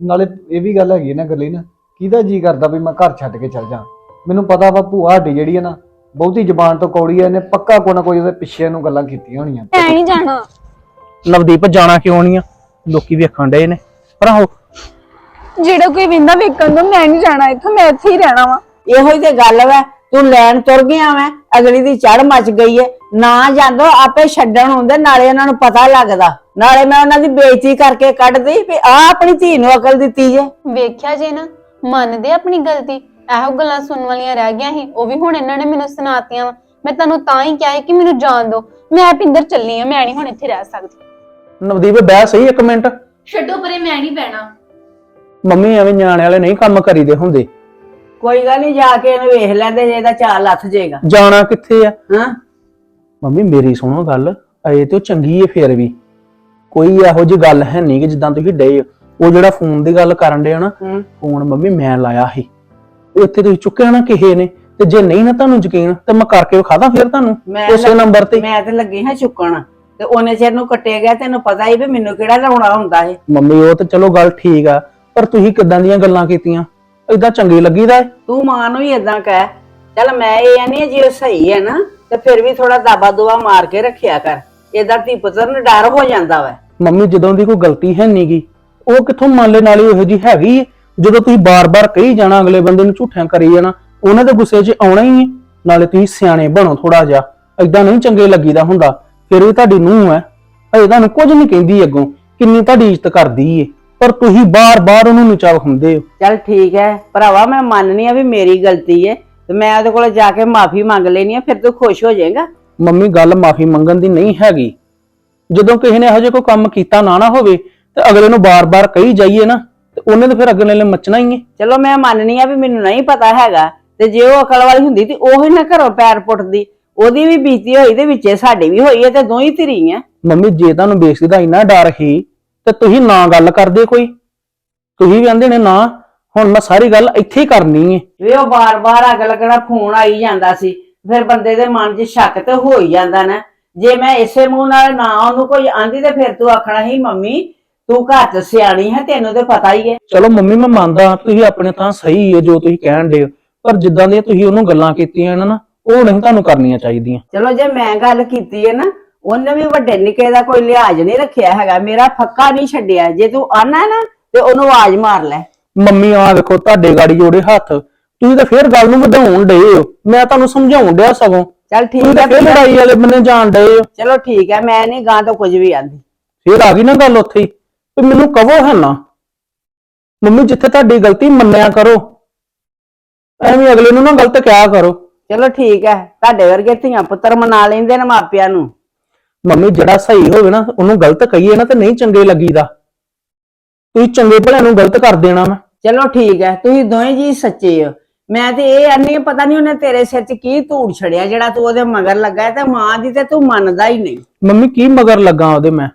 ਨਾਲੇ ਇਹ ਵੀ ਗੱਲ ਹੈਗੀ ਨਾ ਗੱਲੀ ਨਾ ਕਿਹਦਾ ਜੀ ਕਰਦਾ ਵੀ ਮੈਂ ਘਰ ਛੱਡ ਕੇ ਚੱਲ ਜਾ? ਮੈਨੂੰ ਪਤਾ ਵਾ ਭੂਆ ਸਾਡੀ ਜਿਹੜੀ ਹੈ ਨਾ ਬਹੁਤੀ ਜ਼ਬਾਨ ਤੋਂ ਕੌੜੀ ਐ ਇਹਨੇ ਪੱਕਾ ਕੋਈ ਨਾ ਕੋਈ ਉਹਦੇ ਪਿੱਛੇ ਨੂੰ ਗੱਲਾਂ ਕੀਤੀਆਂ ਹੋਣੀਆਂ। ਐ ਨਹੀਂ ਜਾਣਾ। ਨਵਦੀਪ ਜਾਣਾ ਕਿਉਂ ਨਹੀਂ ਆ? ਲੋਕੀ ਵੇਖਣ ਡਏ ਨੇ। ਪਰ ਆਹੋ ਜਿਹੜਾ ਕੋਈ ਵਿੰਦਾ ਵੇਖਣ ਤੋਂ ਮੈਂ ਨਹੀਂ ਜਾਣਾ ਇੱਥੋਂ ਮੈਂ ਇੱਥੇ ਹੀ ਰਹਿਣਾ ਵਾ। ਇਹੋ ਹੀ ਤੇ ਗੱਲ ਵਾ ਤੂੰ ਲੈਣ ਤੁਰ ਗਿਆ ਮੈਂ ਅਗਲੀ ਦੀ ਚੜ ਮਚ ਗਈ ਏ। ਨਾ ਜਾਂਦੋ ਆਪੇ ਛੱਡਣ ਹੁੰਦੇ ਨਾਲੇ ਉਹਨਾਂ ਨੂੰ ਪਤਾ ਲੱਗਦਾ। ਨਾਲੇ ਮੈਂ ਉਹਨਾਂ ਦੀ ਬੇਇੱਜ਼ਤੀ ਕਰਕੇ ਕੱਢਦੀ ਵੀ ਆ ਆਪਣੀ ਧੀ ਨੂੰ ਅਕਲ ਦਿੱਤੀ ਜੇ। ਵੇਖਿਆ ਜੇ ਨਾ ਮੰਨਦੇ ਆਪਣੀ ਗਲਤੀ। ਇਹੋ ਗੱਲਾਂ ਸੁਣਨ ਵਾਲੀਆਂ ਰਹਿ ਗਈਆਂ ਸੀ ਉਹ ਵੀ ਹੁਣ ਇਹਨਾਂ ਨੇ ਮੈਨੂੰ ਸੁਣਾਤੀਆਂ ਵਾ। ਮੈਂ ਤੁਹਾਨੂੰ ਤਾਂ ਹੀ ਕਿਹਾ ਸੀ ਕਿ ਮੈਨੂੰ ਜਾਣ ਦਿਓ। ਮੈਂ ਪਿੰਦਰ ਚੱਲੀ ਆ ਮੈਂ ਨਹੀਂ ਹੁਣ ਇੱਥੇ ਰਹਿ ਸਕਦੀ। ਨਵਦੀਪ ਬਹਿ ਸਹੀ ਇੱਕ ਮਿੰਟ। ਛੱਡੋ ਪਰੇ ਮੈਂ ਨਹੀਂ ਬਹਿਣਾ। ਮੰਮੀ ਐਵੇਂ ਨਿਆਣੇ ਵਾਲੇ ਨਹੀਂ ਕੰਮ ਕਰੀਦੇ ਹੁੰਦੇ। ਕੋਈ ਗੱਲ ਨਹੀਂ ਜਾ ਕੇ ਇਹਨੂੰ ਵੇਖ ਲੈਂਦੇ ਜੇ ਇਹਦਾ ਚਾਲ ਲੱਥ ਜਾਏਗਾ ਜਾਣਾ ਕਿੱਥੇ ਆ? ਹਾਂ। ਮੰਮੀ ਮੇਰੀ ਸੁਣੋ ਗੱਲ ਅਜੇ ਤੇ ਉਹ ਚੰਗੀ ਏ ਫੇਰ ਵੀ। ਕੋਈ ਇਹੋ ਜਿਹੀ ਗੱਲ ਹੈ ਨਹੀਂ ਕਿ ਜਿੱਦਾਂ ਤੁਸੀਂ ਡੇ ਉਹ ਜਿਹੜਾ ਫੋਨ ਦੀ ਗੱਲ ਕਰਨ ਡੇ ਨਾ ਹੂੰ। ਫੋਨ ਮੰਮੀ ਮੈਂ ਲਾਇਆ ਸੀ। ਉਹ ਇੱਥੇ ਤੁਸੀਂ ਚੁੱਕਿਆ ਨਾ ਕਿਸੇ ਨੇ। ਤੇ ਜੇ ਨਹੀਂ ਨਾ ਤੁਹਾਨੂੰ ਯਕੀਨ ਤੇ ਮੈਂ ਕਰਕੇ ਵਿਖਾਦਾ ਫਿਰ ਤੁਹਾਨੂੰ ਮੈਂ ਉਸੇ ਲੱਗ- ਨੰਬਰ ਤੇ। ਮੈਂ ਤੇ ਲੱਗੀ ਹਾਂ ਚੁੱਕਣ। ਤੇ ਉਹਨੇ ਚਿਰ ਨੂੰ ਕੱਟਿਆ ਗਿਆ ਤੈਨੂੰ ਪਤਾ ਹੀ ਵੀ ਮੈਨੂੰ ਕਿਹੜਾ ਲਾਉਣਾ ਹੁੰਦਾ ਏ ਮੰਮੀ ਉਹ ਤੇ ਚਲੋ ਗੱਲ ਠੀਕ ਆ ਪਰ ਤੁਸੀਂ ਕਿਦਾਂ ਦੀਆਂ ਗੱਲਾਂ ਕੀਤੀਆਂ? ਏਦਾਂ ਚੰਗੀ ਲੱਗੀਦਾ ਏ? ਤੂੰ ਮਾਂ ਨੂੰ ਹੀ ਇਦਾਂ ਕਹਿ। ਚੱਲ ਮੈਂ ਇਹ ਨਹੀਂ ਜੇ ਉਹ ਸਹੀ ਹੈ ਨਾ ਤੇ ਫਿਰ ਵੀ ਥੋੜਾ ਦਾਬਾ ਦੁਆ ਮਾਰ ਕੇ ਰੱਖਿਆ ਕਰ। ਏਦਾਂ ਧੀ ਪੁੱਤਰ ਨੂੰ ਡਰ ਹੋ ਜਾਂਦਾ ਵਾ। ਮੰਮੀ ਜਦੋਂ ਦੀ ਕੋਈ ਗਲਤੀ ਹੈ ਨਹੀਂਗੀ ਉਹ ਕਿੱਥੋਂ ਮੰਨ ਲੈ ਨਾਲੇ ਉਹੋ ਜੀ ਹੈਗੀ ਏ। ਜਦੋਂ ਤੁਸੀਂ ਬਾਰ-ਬਾਰ ਕਹੀ ਜਾਣਾ ਅਗਲੇ ਬੰਦੇ ਨੂੰ ਝੂਠਿਆਂ ਕਰੀ ਜਾਣਾ ਉਹਨਾਂ ਦੇ ਗੁੱਸੇ 'ਚ ਆਉਣਾ ਹੀ ਨਾਲੇ ਤੁਸੀਂ ਸਿਆਣੇ ਬਣੋ ਥੋੜਾ ਜਿਹਾ ਏਦਾਂ ਨਹੀਂ ਚੰਗੇ ਲੱਗੀਦਾ ਹੁੰਦਾ। ਫਿਰ ਵੀ ਤੁਹਾਡੀ ਨੂੰਹ ਹੈ ਅਜੇ ਤੁਹਾਨੂੰ ਕੁਝ ਨਹੀਂ ਕਹਿੰਦੀ ਅੱਗੋਂ ਕਿੰਨੀ ਤੁਹਾਡੀ ਇੱਜ਼ਤ ਕਰਦੀ ਏ। ਪਰ ਤੁਸੀਂ ਬਾਰ-ਬਾਰ ਉਹਨੂੰ ਨੀਚਾ ਵਿਖਾਉਂਦੇ ਹੋ। ਚੱਲ ਠੀਕ ਹੈ ਭਰਾਵਾ ਮੈਂ ਮੰਨਨੀ ਆ ਵੀ ਮੇਰੀ ਗਲਤੀ ਹੈ ਤੇ ਮੈਂ ਉਹਦੇ ਕੋਲ ਜਾ ਕੇ ਮਾਫੀ ਮੰਗ ਲੈਣੀ ਆ ਫਿਰ ਤੂੰ ਖੁਸ਼ ਹੋ ਜਾਏਗਾ। ਮੰਮੀ ਗੱਲ ਮਾਫੀ ਮੰਗਣ ਦੀ ਨਹੀਂ ਹੈਗੀ। ਜਦੋਂ ਕਿਸੇ ਨੇ ਇਹੋ ਜਿਹਾ ਕੋਈ ਕੰਮ ਕੀਤਾ ਨਾ ਨਾ ਹੋਵੇ ਤੇ ਅਗਲੇ ਨੂੰ ਬਾਰ-ਬਾਰ ਕਹੀ ਜਾਈਏ ਨਾ ਤੇ ਉਹਨੇ ਤਾਂ ਫਿਰ ਅਗਲੇ ਨੇ ਮੱਚਣਾ ਹੀ ਏ ਚਲੋ ਮੈਂ ਮੰਨਨੀ ਆ ਵੀ ਮੈਨੂੰ ਨਹੀਂ ਪਤਾ ਹੈਗਾ ਤੇ ਜੇ ਉਹ ਅਕਲ ਵਾਲੀ ਹੁੰਦੀ ਤੇ ਉਹ ਹੀ ਨਾ ਘਰੋਂ ਪੈਰ ਪੁੱਟਦੀ। ਉਹਦੀ ਵੀ ਬੀਤੀ ਹੋਈ ਤੇ ਵਿੱਚੇ ਸਾਡੀ ਵੀ ਹੋਈ ਹੈ ਤੇ ਦੋਈ ਧਰੀ ਆ ਮੰਮੀ ਜੇ ਤੁਹਾਨੂੰ ਬੇਇੱਜ਼ਤੀ ਦਾ ਇੰਨਾ ਡਰ ਹੀ ਤੇ ਤੁਸੀਂ ਨਾ ਗੱਲ ਕਰਦੇ ਕੋਈ। ਤੁਸੀਂ ਵੀ ਆਂਦੇ ਨੇ ਨਾ ਹੁਣ ਮੈਂ ਸਾਰੀ ਗੱਲ ਇੱਥੇ ਹੀ ਕਰਨੀ ਏ ਵੀ ਉਹ ਬਾਰ-ਬਾਰ ਅੱਗ ਲੱਗਣਾ ਫੋਨ ਆਈ ਜਾਂਦਾ ਸੀ। ਫਿਰ ਬੰਦੇ ਦੇ ਮਨ 'ਚ ਸ਼ੱਕ ਤੇ ਹੋ ਹੀ ਜਾਂਦਾ ਨਾ। ਜੇ ਮੈਂ ਇਸੇ ਮੂੰਹ ਨਾਲ ਨਾ ਉਹਨੂੰ ਕੋਈ ਆਂਦੀ ਤੇ ਫਿਰ ਤੂੰ ਆਖਣਾ ਹੀ ਮੰਮੀ ਤੂੰ ਘਰ 'ਚ ਸਿਆਣੀ ਹੈ ਤੈਨੂੰ ਤੇ ਪਤਾ ਹੀ ਹੈ। ਚਲੋ ਮੰਮੀ ਮੈਂ ਮੰਨਦਾ ਤੁਸੀਂ ਆਪਣੇ ਤਾਂ ਸਹੀ ਏ ਜੋ ਤੁਸੀਂ ਕਹਿਣ ਦੇ ਪਰ ਜਿੱਦਾਂ ਦੀਆਂ ਤੁਸੀਂ ਉਹਨੂੰ ਗੱਲਾਂ ਕੀਤੀਆਂ ਨਾ ਉਹ ਨਹੀਂ ਤੁਹਾਨੂੰ ਕਰਨੀਆਂ ਚਾਹੀਦੀਆਂ। ਚਲੋ ਜੇ ਮੈਂ ਗੱਲ ਕੀਤੀ ਹੈ ਨਾ ਉਹਨੇ ਵੀ ਵੱਡੇ ਨਿੱਕੇ ਦਾ ਕੋਈ ਲਿਹਾਜ਼ ਨਹੀਂ ਰੱਖਿਆ ਹੈਗਾ। ਮੇਰਾ ਫੱਕਾ ਨਹੀਂ ਛੱਡਿਆ। ਜੇ ਤੂੰ ਆਣਾ ਨਾ ਤੇ ਉਹਨੂੰ ਆਵਾਜ਼ ਮਾਰ ਲੈ। ਮੰਮੀ ਆ ਵੇਖੋ ਤੁਹਾਡੇ ਗਾੜੀ ਜੋੜੇ ਹੱਥ ਤੁਸੀਂ ਤਾਂ ਫੇਰ ਗੱਲ ਨੂੰ ਵਧਾਉਣ ਡਏ ਹੋ। ਮੈਂ ਤੁਹਾਨੂੰ ਸਮਝਾਉਣ ਡਿਆ ਸਗੋਂ। ਚੱਲ ਤੁਸੀਂ ਠੀਕ ਤਾਂ ਹੈ ਫੇਰ ਲੜਾਈ ਵਾਲੇ ਬੰਨੇ ਜਾਣ ਡਏ ਹੋ। ਚਲੋ ਠੀਕ ਹੈ ਮੈਂ ਨਹੀਂ ਗਾਂ ਤੋਂ ਕੁਝ ਵੀ ਆਂਦੀ। ਫੇਰ ਆ ਗਈ ਨਾ ਗੱਲ ਉੱਥੇ ਹੀ। ਤੇ ਮੈਨੂੰ ਕਹੋ ਹੈ ਨਾ। ਮੰਮੀ ਜਿੱਥੇ ਤੁਹਾਡੀ ਗਲਤੀ ਮੰਨਿਆ ਕਰੋ। ਐਵੇਂ ਅਗਲੇ ਨੂੰ ਨਾ ਗਲਤ ਕਿਹਾ ਕਰੋ। ਚਲੋ ਠੀਕ ਹੈ ਤੁਹਾਡੇ ਵਰਗੇ ਧੀਆਂ ਪੁੱਤਰ ਮਨਾ ਲੈਂਦੇ ਨੇ ਮਾਪਿਆਂ ਨੂੰ। ਮੰਮੀ ਜਿਹੜਾ ਸਹੀ ਹੋਵੇ ਨਾ ਉਹਨੂੰ ਗਲਤ ਕਹੀਏ ਨਾ ਤੇ ਨਹੀਂ ਚੰਗੇ ਲੱਗੀਦਾ। ਤੁਸੀਂ ਚੰਗੇ ਭਲਿਆਂ ਨੂੰ ਗਲਤ ਕਰ ਦੇਣਾ ਮੈਂ। ਚਲੋ ਠੀਕ ਹੈ ਤੁਸੀਂ ਦੋਵੇਂ ਜੀ ਸੱਚੇ ਹੋ। ਮੈਂ ਤੇ ਇਹ ਆਨੀ ਪਤਾ ਨਹੀਂ ਉਹਨੇ ਤੇਰੇ ਸਿਰ 'ਚ ਕੀ ਧੂੜ ਛੜਿਆ ਜਿਹੜਾ ਤੂੰ ਉਹਦੇ ਮਗਰ ਲੱਗਾ ਹੈ ਤੇ ਮਾਂ ਦੀ ਤੇ ਤੂੰ ਮੰਨਦਾ ਹੀ ਨਹੀਂ। ਮੰਮੀ ਕੀ ਮਗਰ ਲੱਗਾ ਉਹਦੇ ਮੈਂ?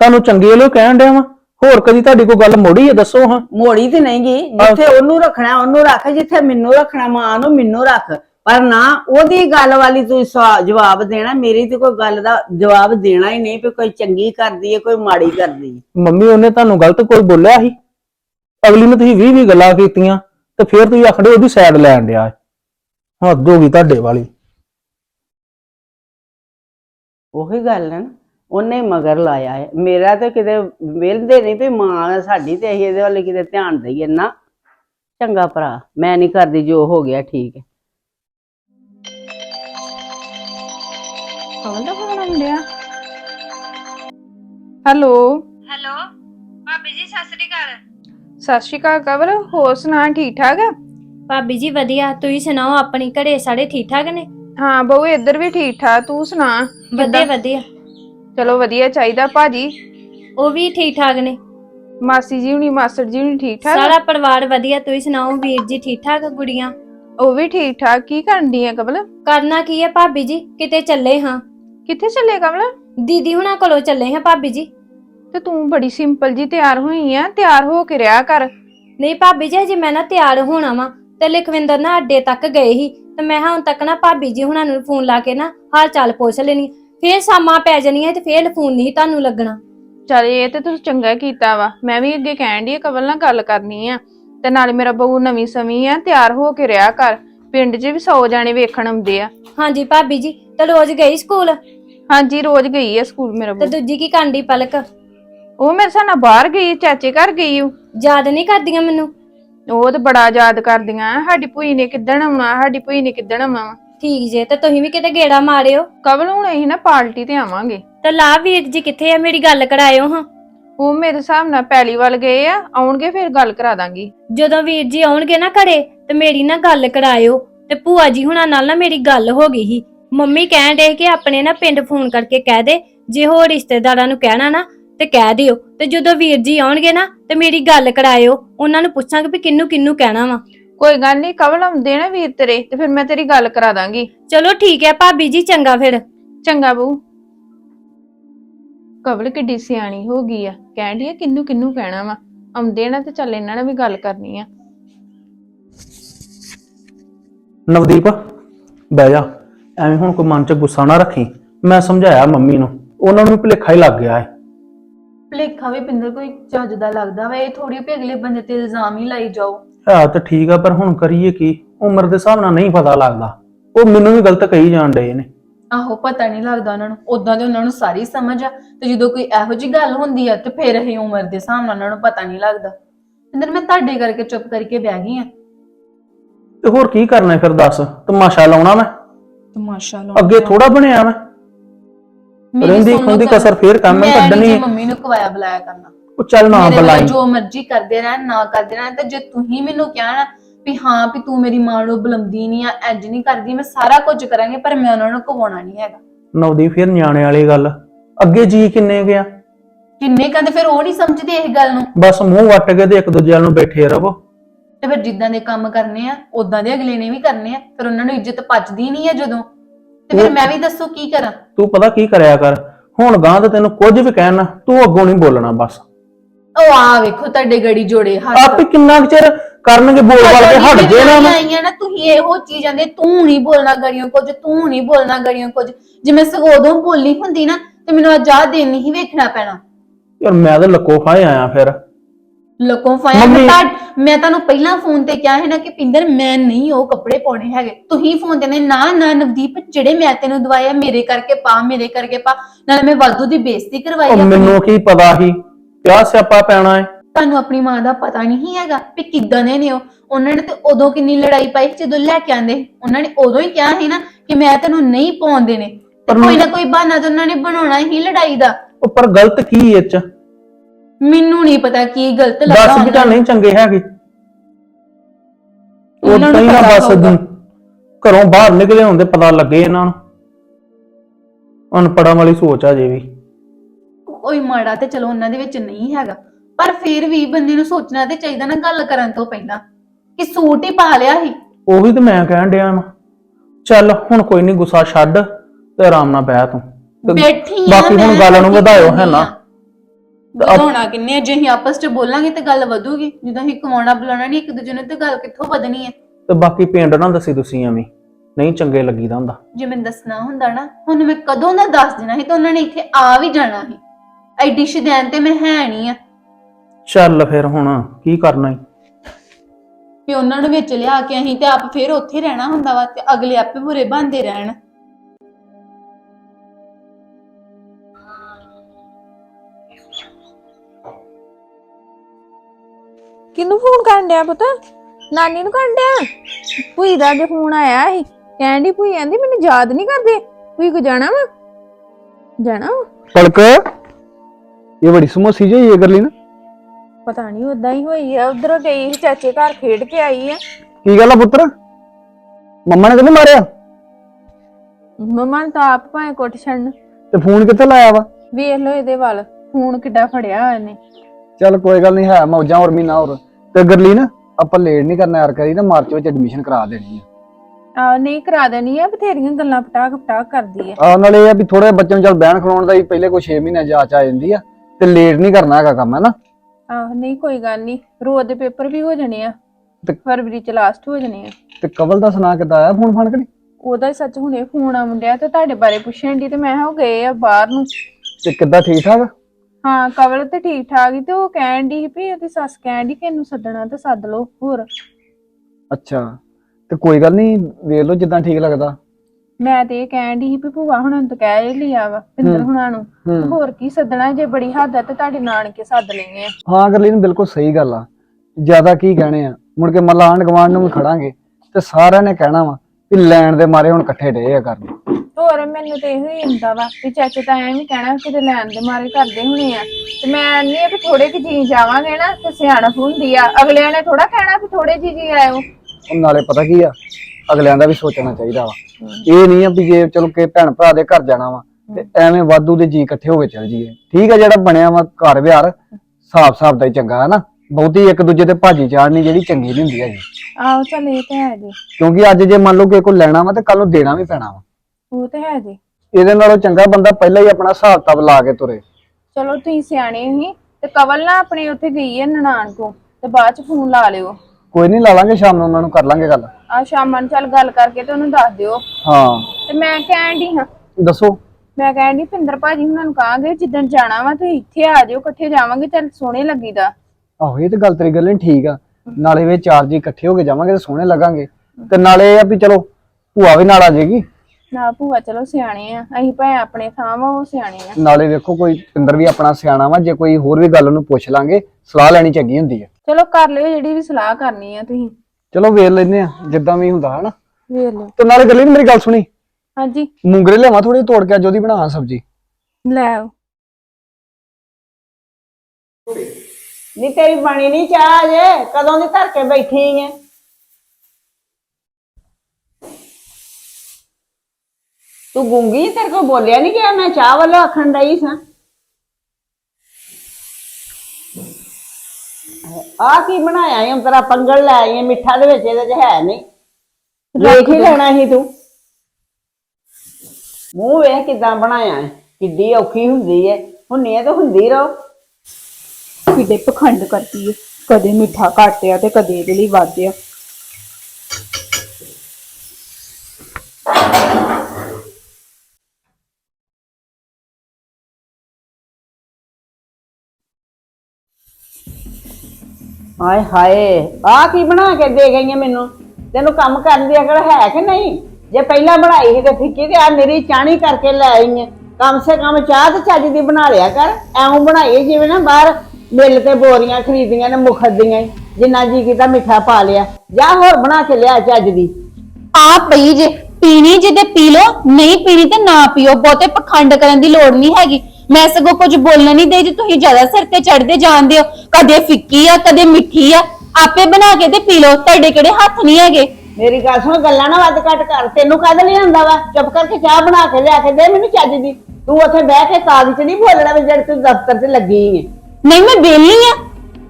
ਤੁਹਾਨੂੰ ਚੰਗੇ ਲੋ ਕਹਿਣ ਡਿਆ ਵਾਂ? ਹੋਰ ਕਦੀ ਤੁਹਾਡੀ ਕੋਈ ਗੱਲ ਮੋੜੀ ਹੈ ਦੱਸੋ ਹਾਂ। ਮੋੜੀ ਤੇ ਨਹੀਂ ਗਈ ਜਿੱਥੇ ਉਹਨੂੰ ਰੱਖਣਾ ਉਹਨੂੰ ਰੱਖ ਜਿੱਥੇ ਮੈਨੂੰ ਰੱਖਣਾ ਮਾਂ ਨੂੰ ਮੈਨੂੰ ਰੱਖ। ਪਰ ਨਾ ਉਹਦੀ ਗੱਲ ਵਾਲੀ ਤੂੰ ਜਵਾਬ ਦੇਣਾ ਮੇਰੀ ਤੇ ਕੋਈ ਗੱਲ ਦਾ ਜਵਾਬ ਦੇਣਾ ਹੀ ਨਹੀਂ ਵੀ ਕੋਈ ਚੰਗੀ ਕਰਦੀ ਹੈ ਕੋਈ ਮਾੜੀ ਕਰਦੀ ਹੈ। ਮੰਮੀ ਉਹਨੇ ਤੁਹਾਨੂੰ ਗਲਤ ਕੋਈ ਬੋਲਿਆ ਸੀ? ਅਗਲੀ ਨੇ ਤੁਸੀਂ 20 20 ਗੱਲਾਂ ਕੀਤੀਆਂ। ਤੇ ਫਿਰ ਤੁਸੀਂ ਆਖੜੇ ਉਹਦੀ ਸਾਈਡ ਲੈਣ ਡਿਆ ਹੱਦ ਹੋ ਗਈ ਤੁਹਾਡੇ ਵਾਲੀ। ਉਹੀ ਗੱਲ ਹੈ ਨਾ ਉਹਨੇ ਮਗਰ ਲਾਇਆ ਹੈ। ਮੇਰਾ ਤਾਂ ਕਿਤੇ ਵੇਲਦੇ ਨਹੀਂ ਵੀ ਮਾਂ ਸਾਡੀ ਤੇ ਅਸੀਂ ਇਹਦੇ ਵੱਲ ਕਿਤੇ ਧਿਆਨ ਦਈਏ। ਨਾ ਚੰਗਾ ਭਰਾ ਮੈਂ ਨਹੀਂ ਕਰਦੀ ਜੋ ਹੋ ਗਿਆ ਠੀਕ ਹੈ। ਕੌਣ ਦਾ ਫੋਨ ਆਉਂਦਿਆ ਹੈਲੋ ਹੈਲੋ ਭਾਬੀ ਜੀ ਸਤਿ ਸ੍ਰੀ ਅਕਾਲ। ਸਤਿ ਸ਼੍ਰੀ ਅਕਾਲ ਕਵਰ ਹੋਰ ਸੁਣਾ ਠੀਕ ਠਾਕ ਆ? ਭਾਬੀ ਜੀ ਵਧੀਆ ਤੁਸੀਂ ਸੁਣਾਓ ਆਪਣੀ ਘਰੇ ਸਾਰੇ ਠੀਕ ਠਾਕ ਨੇ? ਹਾਂ ਬਹੂ ਇੱਧਰ ਵੀ ਠੀਕ ਠਾਕ ਤੂੰ ਸੁਣਾ ਵਧੀਆ ਵਧੀਆ। ਚਲੋ ਵਧੀਆ ਚਾਹੀਦਾ ਭਾਜੀ। ਉਹ ਵੀ ਠੀਕ ਠਾਕ ਨੇ। ਮਾਸੀ ਜੀ ਹੁਣੀ ਮਾਸਟਰ ਜੀ ਹੁਣੀ ਠੀਕ ਠਾਕ ਸਾਰਾ ਪਰਿਵਾਰ ਵਧੀਆ ਤੁਸੀਂ ਸੁਣਾਓ ਵੀਰ ਜੀ ਠੀਕ ਠਾਕ ਗੁੜੀਆਂ? ਉਹ ਵੀ ਠੀਕ ਠਾਕ ਕੀ ਕਰਨੀ ਆ ਕਮਲ ਕਰਨਾ ਕੀ ਹੈ ਭਾਬੀ ਜੀ ਕਿਤੇ ਚੱਲੇ ਹਾਂ। ਕਿੱਥੇ ਚੱਲੇ ਕਮਲ ਦੀਦੀ ਹੁਣਾਂ ਕੋਲੋਂ ਚੱਲੇ ਹਾਂ ਭਾਬੀ ਜੀ। ਤੇ ਤੂੰ ਬੜੀ ਸਿੰਪਲ ਜੀ ਤਿਆਰ ਹੋਈ ਆ ਤਿਆਰ ਹੋ ਕੇ ਰਿਹਾ ਕਰ। ਨਹੀਂ ਭਾਬੀ ਜੀ ਅਜੇ ਮੈਂ ਨਾ ਤਿਆਰ ਹੋਣਾ ਵਾਂ ਤੇ ਲਖਵਿੰਦਰ ਨਾ ਅੱਡੇ ਤੱਕ ਗਏ ਸੀ ਤੇ ਮੈਂ ਹਾਂ ਹੁਣ ਤੱਕ ਨਾ ਭਾਬੀ ਜੀ ਹੁਣਾਂ ਨੂੰ ਫੋਨ ਲਾ ਕੇ ਨਾ ਹਾਲ ਚਾਲ ਪੁੱਛ ਲੈਣੀ। ਫੇਰ ਸ਼ਾਮਾਂ ਪੈ ਜਾਣੀਆਂ ਤੇ ਫੇਰ ਫੋਨ ਨਹੀਂ ਤੁਹਾਨੂੰ ਲੱਗਣਾ। ਚੱਲ ਇਹ ਤੇ ਤੁਸੀਂ ਚੰਗਾ ਕੀਤਾ ਵਾ ਮੈਂ ਵੀ ਅੱਗੇ ਕਹਿਣ ਦੀ ਕਵਲ ਨਾਲ ਗੱਲ ਕਰਨੀ ਆ ਤੇ ਨਾਲੇ ਮੇਰਾ ਬਹੂ ਨਵੀਂ ਸਵੀ ਆ ਤਿਆਰ ਹੋ ਕੇ ਰਿਹਾ ਕਰ। ਪਿੰਡ 'ਚ ਵੀ 100 ਜਾਣੇ ਵੇਖਣ ਆਉਂਦੇ ਆ। ਹਾਂਜੀ ਭਾਬੀ ਜੀ ਤੇ ਰੋਜ਼ ਗਈ ਸਕੂਲ? ਹਾਂਜੀ ਰੋਜ਼ ਗਈ ਆ ਸਕੂਲ ਮੇਰਾ ਤੇ ਬਹੂ। ਦੂਜੀ ਕੀ ਕਾਂਡੀ ਪਲਕ? ਉਹ ਮੇਰੇ ਸਾਹ ਨਾਲ ਬਾਹਰ ਗਈ ਚਾਚੇ ਘਰ ਗਈ ਉਹ। ਯਾਦ ਨਹੀਂ ਕਰਦੀਆਂ ਮੈਨੂੰ? ਉਹ ਤੇ ਬੜਾ ਯਾਦ ਕਰਦੀਆਂ ਸਾਡੀ ਭੂਈ ਨੇ ਕਿੱਦਣ ਆਉਣਾ ਸਾਡੀ ਭੂਈ ਨੇ ਕਿੱਦਣ ਆਉਣਾ ਵਾ। ਠੀਕ ਜੇ ਤੇ ਤੁਸੀਂ ਵੀ ਕਿਤੇ ਗੇੜਾ ਮਾਰਿਓ। ਕਵਲ ਹੁਣ ਅਸੀਂ ਨਾ ਪਾਰਟੀ ਤੇ ਆਵਾਂਗੇ। ਤੇ ਲਾ ਵੀਰ ਜੀ ਕਿੱਥੇ ਆ ਮੇਰੀ ਗੱਲ ਕਰਾਇਓ ਹਾਂ। ਉਹ ਮੇਰੇ ਹਿਸਾਬ ਨਾਲ ਪੈਲੀ ਵੱਲ ਗਏ ਆ ਆਉਣਗੇ ਫਿਰ ਗੱਲ ਕਰਾ ਦਾਂਗੀ। ਜਦੋਂ ਵੀਰ ਜੀ ਆਉਣਗੇ ਨਾ ਘਰੇ ਤੇ ਮੇਰੀ ਨਾ ਗੱਲ ਕਰਾਇਓ ਤੇ ਭੂਆ ਜੀ ਹੁਣਾਂ ਨਾਲ ਨਾ ਮੇਰੀ ਗੱਲ ਹੋ ਗਈ ਸੀ। ਮੰਮੀ ਕਹਿਣ ਡੇ ਕਿ ਆਪਣੇ ਨਾ ਪਿੰਡ ਫੋਨ ਕਰਕੇ ਕਹਿ ਦੇ ਜੇ ਹੋਰ ਰਿਸ਼ਤੇਦਾਰਾਂ ਨੂੰ ਕਹਿਣਾ ਨਾ ਤੇ ਕਹਿ ਦਿਓ। ਤੇ ਜਦੋਂ ਵੀਰ ਜੀ ਆਉਣਗੇ ਨਾ ਤੇ ਮੇਰੀ ਗੱਲ ਕਰਾਇਓ। ਉਹਨਾਂ ਨੂੰ ਪੁੱਛਾਂਗੇ ਵੀ ਕਿੰਨੂੰ ਕਿੰਨੂੰ ਕਹਿਣਾ ਵਾ। ਕੋਈ ਗੱਲ ਨਹੀਂ ਕਵਲ ਆਉਂਦੇ ਨਾ ਵੀਰ ਤੇਰੇ ਤੇ ਫਿਰ ਮੈਂ ਤੇਰੀ ਗੱਲ ਕਰਾ ਦਾਂਗੀ। ਚਲੋ ਠੀਕ ਹੈ ਭਾਬੀ ਜੀ ਚੰਗਾ ਫਿਰ। ਚੰਗਾ ਬਹੂ ਕਵਲ ਕਿੱਡੀ ਸਿਆਣੀ ਹੋ ਗਈ ਆ। ਕਹਿੰਦੀ ਆ ਕਿੰਨੂੰ ਕਿੰਨੂੰ ਕਹਿਣਾ ਵਾ। ਆਉਂਦੇ ਨਾ ਤੇ ਚੱਲ ਇਹਨਾਂ ਨਾਲ ਵੀ ਗੱਲ ਕਰਨੀ ਆ। ਨਵਦੀਪ ਬਹਿ ਜਾ। ਐਵੇਂ ਹੁਣ ਕੋਈ ਮਨ 'ਚ ਗੁੱਸਾ ਨਾ ਰੱਖੀ। ਮੈਂ ਸਮਝਾਇਆ ਮੰਮੀ ਨੂੰ। ਉਹਨਾਂ ਨੂੰ ਵੀ ਭੁਲੇਖਾ ਹੀ ਲੱਗ ਗਿਆ ਹੈ ਭਲੇਖਾ ਵੀ ਪਿੰਦਰ ਕੋਈ ਚੱਜ ਦਾ ਲੱਗਦਾ ਵਾ ਇਹ ਥੋੜੀ ਵੀ ਅਗਲੇ ਬੰਦੇ ਤੇ ਇਲਜ਼ਾਮ ਹੀ ਲਾਈ ਜਾਓ। ਹੈ ਤਾਂ ਠੀਕ ਆ ਪਰ ਹੁਣ ਕਰੀਏ ਕੀ? ਉਮਰ ਦੇ ਹਿਸਾਬ ਨਾਲ ਨਹੀਂ ਪਤਾ ਲੱਗਦਾ। ਉਹ ਮੈਨੂੰ ਵੀ ਗਲਤ ਕਹੀ ਜਾਣ ਡਏ ਨੇ। ਆਹੋ ਪਤਾ ਨਹੀਂ ਲੱਗਦਾ ਉਹਨਾਂ ਨੂੰ। ਉਦਾਂ ਦੇ ਉਹਨਾਂ ਨੂੰ ਸਾਰੀ ਸਮਝ ਆ ਤੇ ਜਦੋਂ ਕੋਈ ਇਹੋ ਜੀ ਗੱਲ ਹੁੰਦੀ ਆ ਤੇ ਫਿਰ ਇਹ ਉਮਰ ਦੇ ਹਿਸਾਬ ਨਾਲ ਉਹਨਾਂ ਨੂੰ ਪਤਾ ਨਹੀਂ ਲੱਗਦਾ। ਪਿੰਦਰ ਮੈਂ ਤੁਹਾਡੇ ਕਰਕੇ ਚੁੱਪ ਕਰਕੇ ਬਹਿ ਗਈ ਆ। ਤੇ ਹੋਰ ਕੀ ਕਰਨਾ ਫਿਰ ਦੱਸ? ਤਮਾਸ਼ਾ ਲਾਉਣਾ ਮੈਂ? ਤਮਾਸ਼ਾ ਅੱਗੇ ਥੋੜਾ ਬਣਿਆ ਮੈਂ? ਰਹਿੰਦੀ ਖੁੰਦੀ ਕਸਰ ਫੇਰ ਕੰਮ ਮੈਂ ਕੱਢਣੀ ਹੈ। ਮੰਮੀ ਨੂੰ ਕਵਾਇਆ ਬੁਲਾਇਆ ਕਰਨਾ। ਉਹ ਚੱਲ ਨਾ ਮੇਰੇ ਵੱਲੋਂ ਬੁਲਾਈ ਜੋ ਮਰਜ਼ੀ ਕਰਦੇ ਰਹਿਣ ਨਾ ਕਰਦੇ ਰਹਿਣ ਤੇ ਜੇ ਤੁਸੀਂ ਮੈਨੂੰ ਕਿਹਾ ਨਾ ਵੀ ਹਾਂ ਵੀ ਤੂੰ ਮੇਰੀ ਮਾਂ ਨੂੰ ਬੁਲੰਦੀ ਨਹੀਂ ਆ ਇੰਜ ਨਹੀਂ ਕਰਦੀ ਮੈਂ ਸਾਰਾ ਕੁਝ ਕਰਾਂਗੇ ਪਰ ਮੈਂ ਉਹਨਾਂ ਨੂੰ ਕਵਾਉਣਾ ਨਹੀਂ ਹੈਗਾ। ਨਵਦੀਪ ਫਿਰ ਨਿਆਣੇ ਵਾਲੀ ਗੱਲ। ਅੱਗੇ ਜੀ ਕਿੰਨੇ ਗਿਆ ਕਿੰਨੇ ਕਹਿੰਦੇ ਫਿਰ ਉਹ ਨਹੀਂ ਸਮਝਦੇ ਇਸ ਗੱਲ ਨੂੰ। ਬਸ ਮੂੰਹ ਵੱਟ ਕੇ ਤੇ ਇੱਕ ਦੂਜੇ ਵੱਲ ਨੂੰ ਬੈਠੇ ਰਹੋ। ਤੇ ਫਿਰ ਜਿੱਦਾਂ ਦੇ ਕੰਮ ਕਰਨੇ ਆ ਉਦਾਂ ਦੇ ਅਗਲੇ ਨੇ ਵੀ ਕਰਨੇ ਆ ਫਿਰ ਉਹਨਾਂ ਨੂੰ ਇੱਜ਼ਤ ਪਚਦੀ ਨਹੀਂ ਆ ਜਦੋਂ। ਤੇ ਫਿਰ ਮੈਂ ਵੀ ਦੱਸੋ ਕੀ ਕਰਾਂ? ਤੂੰ ਪਤਾ ਕੀ ਕਰਿਆ ਕਰ? ਹੁਣ ਗਾਂ ਤੇ ਤੈਨੂੰ ਕੁਝ ਵੀ ਕਹਿਣਾ ਤੂੰ ਅੱਗੋਂ ਨਹੀਂ ਬੋਲਣਾ ਬਸ। ਉਹ ਆ ਵੇਖੋ ਤੁਹਾਡੇ ਗੜੀ ਜੋੜੇ ਹੱਥ। ਆਪੇ ਕਿੰਨਾ ਕੁ ਚਿਰ ਕਰਨਗੇ ਬੋਲ ਬਾਲ ਕੇ ਹਟ ਜੇ ਨਾ ਜਿਹੜੀਆਂ ਆਈਆਂ ਨਾ ਤੁਸੀਂ ਇਹੋ ਚੀਜ਼ ਆਂਦੇ ਤੂੰ ਨਹੀਂ ਬੋਲਣਾ ਗੜੀਆਂ ਕੁਝ ਤੂੰ ਨਹੀਂ ਬੋਲਣਾ ਗੜੀਆਂ ਕੁਝ। ਜੇ ਮੈਂ ਸਗੋਂ ਉਦੋਂ ਬੋਲੀ ਹੁੰਦੀ ਨਾ ਤੇ ਮੈਨੂੰ ਅੱਜ ਆਹ ਦਿਨ ਨਹੀਂ ਵੇਖਣਾ ਪੈਣਾ। ਯਾਰ ਮੈਂ ਤਾਂ ਲੱਕੋ ਫਾਏ ਆਇਆ ਫਿਰ। ਲੋਕੋਂ ਫਾਇਆ ਮੰਮੀ- ਮੈਂ ਤਾਂ- ਮੈਂ ਤੁਹਾਨੂੰ ਪਹਿਲਾਂ ਫੋਨ ਤੇ ਕਿਹਾ ਹੈ ਨਾ ਕਿ ਪਿੰਦਰ ਮੈਂ ਨਹੀਂ ਉਹ ਕੱਪੜੇ ਪਾਉਣੇ ਹੈਗੇ। ਤੁਸੀਂ ਫੋਨ ਤੇ ਨੇ ਨਾ ਨਾ ਨਵਦੀਪ ਜਿਹੜੇ ਮੈਂ ਤੈਨੂੰ ਦਵਾਇਆ ਮੇਰੇ ਕਰਕੇ ਪਾ ਮੇਰੇ ਕਰਕੇ ਪਾ। ਨਾਲੇ ਮੈਂ ਵਾਧੂ ਦੀ ਬੇਇੱਜ਼ਤੀ ਕਰਵਾਈ ਉਹ ਆਪਣੀ। ਮੈਨੂੰ ਕੀ ਪਤਾ ਸੀ? ਕਿਆ ਸਿਆਪਾ ਪੈਣਾ ਹੈ ਤੁਹਾਨੂੰ ਆਪਣੀ ਮਾਂ ਦਾ ਪਤਾ ਨਹੀਂ ਹੈਗਾ ਵੀ ਕਿੱਦਾਂ ਦੇ ਨੇ ਉਹ। ਉਹਨਾਂ ਨੇ ਤੇ ਉਦੋਂ ਕਿੰਨੀ ਲੜਾਈ ਪਾਈ ਸੀ ਜਦੋਂ ਲੈ ਕੇ ਆਂਦੇ। ਉਹਨਾਂ ਨੇ ਉਦੋਂ ਹੀ ਕਿਹਾ ਸੀ ਨਾ ਕਿ ਮੈਂ ਤੈਨੂੰ ਨਹੀਂ ਪਾਉਂਦੇ ਨੇ। ਤੇ ਪਰ ਕੋਈ ਨਾ ਕੋਈ ਬਹਾਨਾ ਤਾਂ ਉਹਨਾਂ ਨੇ ਬਣਾਉਣਾ ਹੀ ਲੜਾਈ ਦਾ। ਉਹ ਪਰ ਗਲਤ ਕੀ ਇਹ ਚ? ਮੈਨੂੰ ਨਹੀਂ ਪਤਾ ਕੀ ਗਲਤ ਲੱਗਾ ਦੱਸ ਵੀ ਉਹਨਾਂ ਤਾਂ ਨੂੰ। ਨਹੀਂ ਚੰਗੇ ਹੈਗੇ। ਉਹਨਾਂ ਉਦਾਂ ਨੂੰ ਹੀ ਨਾ ਪਤਾ ਬਸ ਹੋਊਗਾ। ਘਰੋਂ ਬਾਹਰ ਨਿਕਲੇ ਹੁੰਦੇ ਪਤਾ ਲੱਗੇ ਇਹਨਾਂ ਨੂੰ। ਅਨਪੜਾਂ ਵਾਲੀ ਸੋਚ ਆ ਜੇ ਵੀ। ਕੋਈ ਮਾੜਾ ਤੇ ਚਲੋ ਉਹਨਾਂ ਦੇ ਵਿੱਚ ਨਹੀਂ ਹੈਗਾ। ਪਰ ਫਿਰ ਵੀ ਬੰਦੇ ਨੂੰ ਸੋਚਣਾ ਤੇ ਚਾਹੀਦਾ ਨਾ ਗੱਲ ਕਰਨ ਤੋਂ ਪਹਿਲਾਂ। ਕਿ ਸੂਟ ਹੀ ਪਾ ਲਿਆ ਸੀ। ਉਹ ਵੀ ਤੇ ਮੈਂ ਕਹਿਣ ਡਿਆ ਵਾਂ। ਚੱਲ ਹੁਣ ਕੋਈ ਨਹੀਂ ਗੁੱਸਾ ਛੱਡ ਤੇ ਆਰਾਮ ਨਾਲ ਬਹਿ ਤੂੰ। ਤੇ ਬੈਠੀ ਆ ਬਾਕੀ ਹੁਣ ਮੈਂ, ਗੱਲ ਨੂੰ ਕੀ ਵਧਾਇਓ ਹੈ ਨਾ? ਆ। ਵਧਾਉਣਾ ਕਿੰਨੇ ਆ, ਜੇ ਅਸੀਂ ਆਪਸ ਚ ਬੋਲਾਂਗੇ ਤੇ ਗੱਲ ਵਧੂਗੀ। ਜਦੋਂ ਅਸੀਂ ਕਮਾਉਣਾ ਬੁਲਾਉਣਾ ਨਹੀਂ ਇੱਕ ਦੂਜੇ ਨੂੰ ਤੇ ਗੱਲ ਕਿੱਥੋਂ ਵਧਣੀ ਹੈ ਤੇ ਬਾਕੀ ਪਿੰਡ ਨਾ ਦੱਸੀ ਤੁਸੀਂ ਐਵੇਂ। ਨਹੀਂ ਚੰਗੇ ਲੱਗੀਦਾ ਹੁੰਦਾ। ਜੇ ਮੈਂ ਦੱਸਣਾ ਹੁੰਦਾ ਨਾ ਹੁਣ ਮੈਂ ਕਦੋਂ ਦਾ ਦੱਸ ਦੇਣਾ ਸੀ ਤੇ ਉਹਨਾਂ ਨੇ ਇੱਥੇ ਆ ਵੀ ਜਾਣਾ ਸੀ। ਐਡੀ ਸ਼ਦੈਨ ਤੇ ਮੈਂ ਹੈ ਨਹੀਂ ਆ। ਚੱਲ ਫਿਰ ਹੁਣ ਕੀ ਕਰਨਾ ਈ? ਵੀ ਉਹਨਾਂ ਨੂੰ ਵਿੱਚ ਲਿਆ ਕੇ ਅਸੀਂ ਤੇ ਆਪ ਫਿਰ ਉੱਥੇ ਰਹਿਣਾ ਹੁੰਦਾ ਵਾ ਤੇ ਅਗਲੇ ਆਪੇ ਬੁਰੇ ਬਣਦੇ ਰਹਿਣ। ਕਿਹਨੂੰ ਫੋਨ ਕਰਨ ਡਿਆ ਪੁੱਤ? ਨਾਨੀ ਨੂੰ ਕਰਨ ਡਿਆ? ਭੂਈ ਦਾ ਜੇ ਫੋਨ ਆਇਆ ਸੀ। ਕਹਿੰਦੀ ਭੂਈ ਆਂਦੀ ਮੈਨੂੰ ਯਾਦ ਨਹੀਂ ਕਰਦੇ। ਭੂਈ ਕੋ ਜਾਣਾ ਵਾ? ਜਾਣਾ ਵਾ? ਪਲਕ ਇਹ ਬੜੀ ਸਮੋਸੀ ਜਿਹੀ ਇਹ ਗਰਲੀ ਨਾ। ਪਤਾ ਨਹੀਂ ਉਦਾਂ ਹੀ ਹੋਈ ਆ ਉਧਰ ਗਈ ਸੀ ਚਾਚੇ ਘਰ ਖੇਡ ਕੇ ਆਈ ਆ। ਕੀ ਗੱਲ ਆ ਪੁੱਤਰ? ਮੰਮਾ ਨੇ ਤਾਂ ਨਹੀਂ ਮਾਰਿਆ? ਮਮਾ ਤਾਂ ਆਪ ਭਾਵੇਂ ਕੁੱਟ ਛੱਡਣ। ਤੇ ਫੋਨ ਕਿੱਥੇ ਲਾਇਆ ਵਾ? ਵੇਖ ਲੋ ਇਹਦੇ ਵੱਲ ਫੋਨ ਕਿੱਡਾ ਫੜਿਆ ਇਹਨੇ। ਚੱਲ ਕੋਈ ਗੱਲ ਨਹੀਂ ਹੈ ਮੌਜਾਂ ਹੋਰ ਮਹੀਨਾ ਹੋਰ। ਤੇ ਗਰਲੀ ਨਾ ਆਪਾਂ ਲੇਟ ਨਹੀਂ ਕਰਨਾ ਯਾਰ ਕਰੀ ਨਾ ਮਾਰਚ ਵਿੱਚ ਐਡਮਿਸ਼ਨ ਕਰਾ ਦੇਣੀ ਆ। ਆ ਨਹੀਂ ਕਰਾ ਦੇਣੀ ਆ ਬਥੇਰੀਆਂ ਗੱਲਾਂ ਪਟਾਕ ਪਟਾਕ ਕਰਦੀ ਆ। ਆ ਨਾਲੇ ਇਹ ਆ ਵੀ ਥੋੜੇ ਬੱਚੇ ਨੂੰ ਚੱਲ ਬਹਿਣ ਖਲਾਉਣ ਦਾ ਹੀ ਪਹਿਲੇ ਕੋਈ 6 ਮਹੀਨੇ ਜਾਂਚ ਆ ਜਾਂਦੀ ਆ ਤੇ ਲੇਟ ਨਹੀਂ ਕਰਨਾ ਹੈਗਾ ਕੰਮ ਹੈ ਨਾ ਆਹ ਨਹੀਂ ਕੋਈ ਗੱਲ ਨਹੀਂ ਰੋਜ਼ ਦੇ ਪੇਪਰ ਵੀ ਹੋ ਜਾਣੇ ਆ ਤੇ- ਫਰਵਰੀ ਚ ਲਾਸਟ ਹੋ ਜਾਣੇ ਆ। ਤੇ ਕਵਲ ਦਾ ਸੁਣਾ ਕਿੱਦਾਂ ਆਇਆ ਫੋਨ ਫਾਨ ਕਰੀ? ਉਹਦਾ ਹੀ ਸੱਚ ਹੁਣੇ ਫੋਨ ਆ ਮੁੰਡਿਆ ਤੇ ਤੁਹਾਡੇ ਬਾਰੇ ਪੁੱਛਣ ਦੀ ਤੇ ਮੈਂ ਉਹ ਗਏ ਆ ਬਾਹਰ ਨੂੰ। ਤੇ ਕਿੱਦਾਂ ਠੀਕ ਠਾਕ? ਹਾਂ ਕਵਲ ਤੇ ਠੀਕ ਠਾਕ ਹੀ ਤੇ ਉਹ ਕਹਿਣ ਦੀ ਵੀ ਉਹਦੀ ਸੱਸ ਕਹਿਣ ਦੀ ਕਿ ਇਹਨੂੰ ਸੱਦਣਾ ਤੇ ਸੱਦ ਲਓ ਹੋਰ। ਅੱਛਾ ਤੇ ਕੋਈ ਗੱਲ ਨਹੀਂ ਵੇਖ ਲਓ ਜਿੱਦਾਂ ਠੀਕ ਲੱਗਦਾ। ਮੈਂ ਤੇ ਇਹ ਕਹਿਣ ਦੀ ਵੀ ਭੂਆ ਹੁਣਾਂ ਨੂੰ ਤਾਂ ਕਹਿ ਹੀ ਲਿਆ ਵਾ ਪਿੰਦਰ ਹੁਣਾਂ ਨੂੰ। ਤੇ ਹੂੰ ਹੋਰ ਕੀ ਸੱਦਣਾ ਜੇ ਬੜੀ ਹੱਦ ਆ ਤੇ ਤੁਹਾਡੇ ਨਾਨਕੇ ਸੱਦ ਲੈਣੇ ਆ। ਹਾਂ ਗਰਲੀਨ ਬਿਲਕੁਲ ਸਹੀ ਗੱਲ ਆ। ਜ਼ਿਆਦਾ ਕੀ ਕਹਿਣੇ ਆ? ਮੁੜ ਕੇ ਮੱਲਾ ਆਂਢ ਗੁਆਂਢ ਨੂੰ ਵੀ ਖੜਾਂਗੇ ਤੇ ਸਾਰਿਆਂ ਨੇ ਕਹਿਣਾ ਵਾ ਵੀ ਲੈਣ ਦੇ ਮਾਰੇ ਹੁਣ ਇਕੱਠੇ ਡੇ ਆ ਕਰਨ। ਹੋਰ ਮੈਨੂੰ ਤੇ ਇਹੋ ਹੀ ਹੁੰਦਾ ਵਾ ਵੀ ਚਾਚੇ ਤਾਂ ਐਵੇਂ ਕਹਿਣਾ ਕਿਤੇ ਲੈਣ ਦੇ ਮਾਰੇ ਕਰਦੇ ਹੋਣੇ ਆ। ਤੇ ਮੈਂ ਨਹੀਂ ਵੀ ਥੋੜੇ ਕਿ ਜੀ ਜਾਵਾਂਗੇ ਨਾ ਤੇ ਸਿਆਣਪ ਹੁੰਦੀ ਆ। ਅਗਲਿਆਂ ਨੇ ਥੋੜਾ ਕਹਿਣਾ ਵੀ ਥੋੜੇ ਜੀ ਜੀ ਆਇਓ। ਉਹ ਨਾਲੇ ਪਤਾ ਕੀ ਆ ਅਗਲਿਆਂ ਦਾ ਵੀ ਸੋਚਣਾ ਚਾਹੀਦਾ ਵਾ। ਇਹ ਨਹੀਂ ਆ ਵੀ ਜੇ ਚਲੋ ਕਿ ਭੈਣ ਭਰਾ ਦੇ ਘਰ ਜਾਣਾ ਵਾ ਤੇ ਐਵੇਂ ਵਾਧੂ ਦੇ ਜੀ ਇਕੱਠੇ ਹੋ ਕੇ ਚੱਲ ਜੀਏ ਠੀਕ ਆ ਜਿਹੜਾ ਬਣਿਆ ਵਾ ਘਰ ਵਿਹਾਰ ਹਿਸਾਬ ਦਾ ਹੀ ਚੰਗਾ ਹੈ ਨਾ। ਬਹੁਤੀ ਇੱਕ ਦੂਜੇ ਤੇ ਭਾਜੀ ਚਾੜਨੀ ਜਿਹੜੀ ਚੰਗੀ ਨਹੀਂ ਹੁੰਦੀ ਹੈਗੀ। ਆਹੋ ਚੱਲ ਇਹ ਤੇ ਹੈ ਜੀ। ਕਿਉਂਕਿ ਅੱਜ ਜੇ ਮੰਨ ਲਓ ਕਿ ਕੋਈ ਲੈਣਾ ਵਾ ਤੇ ਕੱਲ ਨੂੰ ਦੇਣਾ ਵੀ ਪੈਣਾ ਵਾ। ਉਹ ਤੇ ਹੈ ਜੀ। ਇਹਦੇ ਨਾਲੋਂ ਚੰਗਾ ਬੰਦਾ ਪਹਿਲਾਂ ਹੀ ਆਪਣਾ ਹਿਸਾਬ ਕਿਤਾਬ ਲਾ ਕੇ ਤੁਰੇ। ਚਲੋ ਤੁਸੀਂ ਸਿਆਣੇ ਹੀ ਤੇ ਕਵਲ ਨਾ ਆਪਣੇ ਉੱਥੇ ਗਈ ਹੈ ਨਨਾਣ ਕੋ ਤੇ ਬਾਅਦ ਚ ਫੋਨ ਲਾ ਲਿਓ। ਕੋਈ ਨਹੀਂ ਲਾ ਲਾਂਗੇ ਸ਼ਾਮ ਨੂੰ ਉਹਨਾਂ ਨੂੰ ਕਰ ਲਾਂਗੇ ਗੱਲ। ਆ ਸ਼ਾਮਾਂ ਨੂੰ ਚੱਲ ਗੱਲ ਕਰਕੇ ਤੇ ਉਹਨੂੰ ਦੱਸ ਦਿਓ। ਹਾਂ। ਤੇ ਮੈਂ ਕਹਿਣ ਦੀ ਹਾਂ ਦੱਸੋ। ਮੈਂ ਕਹਿਣ ਦੀ ਪਿੰਦਰ ਭਾਜੀ ਉਹਨਾਂ ਨੂੰ ਕਹਾਂਗੇ ਜਿੱਦਣ ਜਾਣਾ ਵਾ ਤੁਸੀਂ ਇੱਥੇ ਆ ਜਾਇਓ ਇਕੱਠੇ ਜਾਵਾਂਗੇ ਚੱਲ ਸੋਹਣੇ ਲੱਗੀਦਾ। ਆਹੋ ਇਹ ਤੇ ਗੱਲ ਤੇਰੀ ਗੱਲ ਨਹੀਂ ਠੀਕ ਆ। ਨਾਲੇ ਵੇ ਚਾਰ ਜੀ ਇਕੱਠੇ ਹੋ ਕੇ ਜਾਵਾਂਗੇ ਤੇ ਸੋਹਣੇ ਲੱਗਾਂਗੇ। ਤੇ ਨਾਲੇ ਇਹ ਆ ਵੀ ਚਲੋ ਭੂਆ ਵੀ ਨਾਲ ਆ ਜਾਏਗੀ ਨਾ ਭੂਆ ਚਲੋ ਸਿਆਣੇ ਆ। ਅਸੀਂ ਭਾਵੇਂ ਆਪਣੇ ਥਾਂ ਵਾ ਉਹ ਸਿਆਣੇ ਆ। ਨਾਲੇ ਵੇਖੋ ਕੋਈ ਪਿੰਦਰ ਵੀ ਆਪਣਾ ਸਿਆਣਾ ਵਾ ਜੇ ਕੋਈ ਹੋਰ ਵੀ ਗੱਲ ਉਹਨੂੰ ਪੁੱਛ ਲਾਂਗੇ ਸਲਾਹ ਲੈਣੀ ਚੰਗੀ ਹੁੰਦੀ ਹੈ ਚਲੋ ਕਰ ਲਿਓ ਜਿਹੜੀ ਵੀ ਸਲਾਹ ਕਰਨੀ ਆ ਤੁਸੀਂ। ਚਲੋ ਵੇਖ ਲੈਨੇ ਆ ਜਿੱਦਾਂ ਵੀ ਹੁੰਦਾ ਹਨਾ। ਵੇਖ ਲਓ। ਤੇ ਨਾਲੇ ਗੱਲੀ ਮੇਰੀ ਗੱਲ ਸੁਣੀ? ਹਾਂਜੀ। ਮੂੰਗਰੇ ਲਿਆਵਾਂ ਥੋੜੀ ਤੋੜ ਕੇ ਅੱਜ ਉਹਦੀ ਬਣਾ ਸਬਜੀ। ਲੈ ਆਓ। ਨੀ ਤੇਰੀ ਬਣੀ ਨਹੀਂ ਚਾਹ ਜੇ ਕਦੋਂ ਦੀ ਧਰ ਕੇ ਬੈਠੀ ਐ ਤੂੰ ਗੁੰਗੀ ਤੇਰੇ ਕੋ ਬੋਲਿਆ ਨਹੀਂ ਗਿਆ? ਮੈਂ ਚਾਹ ਵੱਲੋਂ ਆਖਣ ਡਈ ਸਾਂ। ਆ ਕੀ ਬਣਾਇਆ ਏ ਤੇਰਾ ਪੰਗਲ ਲੈ ਆਈ ਏ ਮਿੱਠਾ ਦੇ ਵਿੱਚ ਇਹਦੇ ਚ ਹੈ ਨਹੀਂ ਵੇਖ ਹੀ ਲੈਣਾ ਸੀ ਤੂੰ। ਮੂੰਹ ਵੇਖ ਕਿਦਾਂ ਬਣਾਇਆ ਏ। ਕਿੱਡੀ ਔਖੀ ਹੁੰਦੀ ਏ। ਹੁੰਨੀ ਏ ਤਾਂ ਹੁੰਦੀ ਰਹੋ। ਕਿਤੇ ਪਖੰਡ ਕਰਦੀ ਏ। ਕਦੇ ਮਿੱਠਾ ਘਾਟਿਆ ਤੇ ਕਦੇ ਇਹਦੇ ਲਈ ਵਾਧਿਆ ਹਾਏ ਹਾਏ ਆ ਕੀ ਬਣਾ ਕੇ ਦੇ ਗਈਆਂ ਮੈਨੂੰ? ਤੈਨੂੰ ਕੰਮ ਕਰਨ ਦੀ ਅਕਲ ਹੈ ਕਿ ਨਹੀਂ? ਜੇ ਪਹਿਲਾਂ ਬਣਾਈ ਸੀ ਤੇ ਫਿੱਕੀ ਤੇ ਆ ਮੇਰੀ ਚਾਣੀ ਕਰਕੇ ਲੈ ਆਈ ਏ ਕਮ ਸੇ ਕਮ ਚਾਹ ਤੇ ਚੱਜ ਦੀ ਬਣਾ ਲਿਆ ਕਰ। ਐਉਂ ਬਣਾਈ ਜਿਵੇਂ ਨਾ ਬਾਹਰ ਮਿੱਲ ਤੇ ਬੋਰੀਆਂ ਖਰੀਦੀਆਂ ਨੇ ਮੁਖਤ ਦੀਆਂ ਹੀ। ਜਿੰਨਾ ਜੀ ਕੀਤਾ ਮਿੱਠਾ ਪਾ ਲਿਆ। ਜਾਂ ਹੋਰ ਬਣਾ ਕੇ ਲਿਆ ਚੱਜ ਦੀ। ਆ ਪਈ ਜੇ। ਪੀਣੀ ਜੇ ਤੇ ਪੀ ਲੋ ਨਹੀਂ ਪੀਣੀ ਤੇ ਨਾ ਪੀਓ। ਬਹੁਤੇ ਪਖੰਡ ਕਰਨ ਦੀ ਲੋੜ ਨਹੀਂ ਹੈਗੀ। ਮੈਂ ਸਗੋਂ ਕੁਝ ਬੋਲਣਾ ਨਹੀਂ ਦੇ ਜੇ ਤੁਸੀਂ ਜ਼ਿਆਦਾ ਸਿਰ ਤੇ ਚੜਦੇ ਜਾਂਦੇ ਹੋ ਕਦੇ ਫਿੱਕੀ ਆ ਕਦੇ ਮਿੱਠੀ ਆ ਆਪੇ ਬਣਾ ਕੇ ਤੇ ਪੀ ਲੋ ਤੁਹਾਡੇ ਕਿਹੜੇ ਹੱਥ ਨਹੀਂ ਹੈਗੇ। ਮੇਰੀ ਗੱਲ ਸੁਣ ਗੱਲਾਂ ਨਾ ਵੱਧ ਘੱਟ ਕਰ ਤੈਨੂੰ ਕਦ ਨਹੀਂ ਆਉਂਦਾ ਵਾ? ਚੁੱਪ ਕਰਕੇ ਚਾਹ ਬਣਾ ਕੇ ਲਿਆ ਕੇ ਦੇ ਮੈਨੂੰ ਚੱਜ ਦੀ। ਤੂੰ ਉੱਥੇ ਬਹਿ ਕੇ ਕਾਗਜ਼ 'ਚ ਨਹੀਂ ਬੋਲਣਾ ਵੀ ਜਿਹੜੇ ਤੂੰ ਦਫ਼ਤਰ 'ਚ ਲੱਗੀ ਏ ਨਹੀਂ ਮੈਂ ਵਿਹਲੀ ਆ।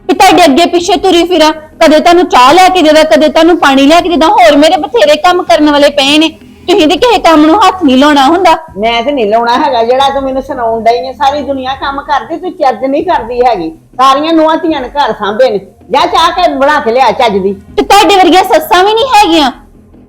ਵੀ ਤੁਹਾਡੇ ਅੱਗੇ ਪਿੱਛੇ ਤੁਰੀ ਫਿਰਾਂ। ਕਦੇ ਤੁਹਾਨੂੰ ਚਾਹ ਲੈ ਕੇ ਦੇਦਾ ਕਦੇ ਤੁਹਾਨੂੰ ਪਾਣੀ ਲੈ ਕੇ ਦੇਦਾ ਹੋਰ ਮੇਰੇ ਬਥੇਰੇ ਕੰਮ ਕਰਨ ਵਾਲੇ ਪਏ ਨੇ। ਤੁਸੀਂ ਤੇ ਕਿਸੇ ਕੰਮ ਨੂੰ ਹੱਥ ਨਹੀਂ ਲਾਉਣਾ ਹੁੰਦਾ। ਮੈਂ ਤੇ ਨਹੀਂ ਲਾਉਣਾ ਹੈਗਾ ਜਿਹੜਾ ਤੂੰ ਮੈਨੂੰ ਸੁਣਾਉਣ ਡਈ ਹੈ ਸਾਰੀ ਦੁਨੀਆ ਕੰਮ ਕਰਦੀ ਤੂੰ ਚੱਜ ਨਹੀਂ ਕਰਦੀ ਹੈਗੀ। ਸਾਰੀਆਂ ਨੂੰਹਾਂ ਧੀਆਂ ਨੇ ਘਰ ਸਾਂਭੇ ਨੇ। ਜਾ ਚਾਹ ਕੇ ਬਣਾ ਕੇ ਲਿਆ ਚੱਜ ਦੀ। ਤੇ ਤੁਹਾਡੇ ਵਰਗੀਆਂ ਸੱਸਾਂ ਵੀ ਨਹੀਂ ਹੈਗੀਆਂ।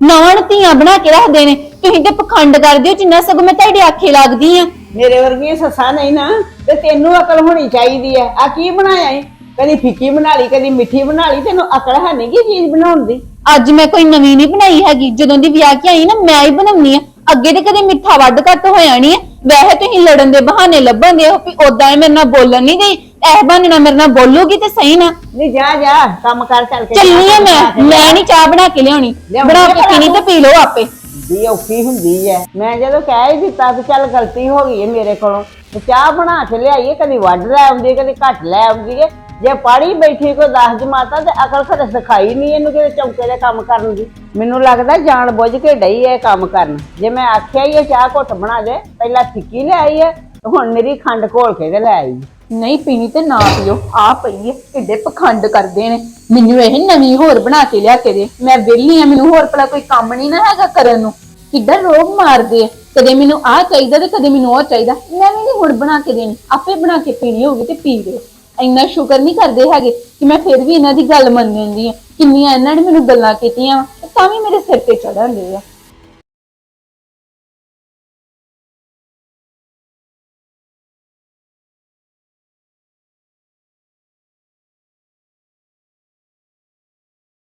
ਨਵਾਂ ਧੀਆਂ ਬਣਾ ਕੇ ਰੱਖਦੇ ਨੇ। ਤੁਸੀਂ ਤੇ ਪਖੰਡ ਕਰਦੇ ਹੋ ਜਿੰਨਾ ਸਗੋਂ ਮੈਂ ਤੁਹਾਡੇ ਆਖੇ ਲੱਗਦੀ ਆ। ਮੇਰੇ ਵਰਗੀਆਂ ਸੱਸਾਂ ਨਹੀਂ ਨਾ ਤੇ ਤੈਨੂੰ ਅਕਲ ਹੋਣੀ ਚਾਹੀਦੀ ਹੈ ਆ ਕੀ ਬਣਾਇਆ ਏ? ਕਦੀ ਫਿੱਕੀ ਬਣਾ ਲਈ ਕਦੀ ਮਿੱਠੀ ਬਣਾ ਲਈ ਤੈਨੂੰ ਅਕਲ ਹੈ ਨਹੀਂ ਕੀ ਚੀਜ਼ ਬਣਾਉਣ ਦੀ। ਅੱਜ ਮੈਂ ਕੋਈ ਨਵੀਂ ਨਹੀਂ ਬਣਾਈ ਹੈਗੀ। ਜਦੋਂ ਦੀ ਵਿਆਹ ਕੇ ਆਈ ਨਾ ਮੈਂ ਹੀ ਬਣਾਉਣੀ ਆ ਅੱਗੇ ਤੇ ਕਦੇ ਮਿੱਠਾ ਵੱਧ ਘੱਟ ਹੋਇਆ ਨਹੀਂ ਹੈ। ਵੈਸੇ ਤੁਸੀਂ ਲੜਨ ਦੇ ਬਹਾਨੇ ਹੋ ਵੀ ਉਦਾਂ ਇਹ ਮੇਰੇ ਨਾਲ ਬੋਲਣ ਨਹੀਂ ਗਈ ਇਹ ਬਹਾਨੇ ਨਾਲ ਮੇਰੇ ਨਾਲ ਬੋਲੂਗੀ ਤੇ ਸਹੀ ਨਾ। ਨਹੀਂ ਜਾ ਜਾ ਕੰਮ ਕਰ ਚੱਲ ਕੇ ਚੱਲਨੀ ਆ ਮੈਂ। ਮੈਂ ਨਹੀਂ ਚਾਹ ਬਣਾ ਕੇ ਲਿਆਉਣੀ। ਲਿਆਉਣੀ ਬਣਾ ਕੇ ਪੀਣੀ ਤੇ ਪੀ ਲਓ ਆਪੇ। ਦੀ ਔਖੀ ਹੁੰਦੀ ਹੈ ਮੈਂ ਜਦੋਂ ਕਹਿ ਹੀ ਦਿੱਤਾ ਵੀ ਚੱਲ ਗਲਤੀ ਹੋ ਗਈ ਹੈ ਮੇਰੇ ਕੋਲੋਂ ਤੇ ਚਾਹ ਬਣਾ ਕੇ ਲਿਆਈਏ ਕਦੀ ਵੱਢ ਲੈ ਆਉਂਦੀ ਹੈ ਕਦੀ ਘੱਟ ਲੈ ਆਉਂਦੀ ਹੈ ਜੇ ਪੜ੍ਹੀ ਬੈਠੀ ਕੋ ਦਸ ਜਮਾਤਾ ਤੇ ਅਕਲ ਖਰੇ ਸਿਖਾਈ ਨਹੀਂ ਇਹਨੂੰ ਕਿਤੇ ਚੌਂਕੇ ਦੇ ਕੰਮ ਕਰਨ ਦੀ। ਮੈਨੂੰ ਲੱਗਦਾ ਜਾਣ ਬੁੱਝ ਕੇ ਡਈ ਹੈ ਇਹ ਕੰਮ ਕਰਨ। ਜੇ ਮੈਂ ਆਖਿਆ ਹੀ ਇਹ ਚਾਹ ਘੁੱਟ ਬਣਾ ਦੇ, ਪਹਿਲਾਂ ਫਿੱਕੀ ਲੈ ਆਈ ਹੈ ਤੇ ਹੁਣ ਮੇਰੀ ਖੰਡ ਘੋਲ ਕੇ ਤੇ ਲੈ ਆਈ। ਨਹੀਂ ਪੀਣੀ ਤੇ ਨਾ ਪੀਓ, ਆ ਪਈ ਹੈ ਕਿੱਡੇ ਪਖੰਡ ਕਰਦੇ ਨੇ। ਮੈਨੂੰ ਇਹ ਨਵੀਂ ਹੋਰ ਬਣਾ ਕੇ ਲਿਆ ਕੇ ਦੇ। ਮੈਂ ਵਿਹਲੀ ਆ, ਮੈਨੂੰ ਹੋਰ ਭਲਾ ਕੋਈ ਕੰਮ ਨਹੀਂ ਨਾ ਹੈਗਾ ਕਰਨ ਨੂੰ। ਕਿੱਡਾ ਰੋਗ ਮਾਰਦੇ ਆ। ਕਦੇ ਮੈਨੂੰ ਆ ਚਾਹੀਦਾ ਤੇ ਕਦੇ ਮੈਨੂੰ ਉਹ ਚਾਹੀਦਾ। ਮੈਂ ਵੀ ਨਹੀਂ ਹੁਣ ਬਣਾ ਕੇ ਦੇਣੀ। ਆਪੇ ਬਣਾ ਕੇ ਪੀਣੀ ਹੋਊਗੀ ਤੇ ਪੀ ਲਿਓ। ਇੰਨਾ ਸ਼ੁਕਰ ਨਹੀਂ ਕਰਦੇ ਹੈਗੇ ਕਿ ਮੈਂ ਫਿਰ ਵੀ ਇਹਨਾਂ ਦੀ ਗੱਲ ਮੰਨ ਲੈਂਦੀ ਆ ਕਿੰਨੀਆਂ ਇਹਨਾਂ ਨੇ ਮੈਨੂੰ ਗੱਲਾਂ ਕੀਤੀਆਂ ਤਾਂ ਵੀ ਮੇਰੇ ਸਿਰ ਤੇ ਚੜ੍ਹਨ ਆ।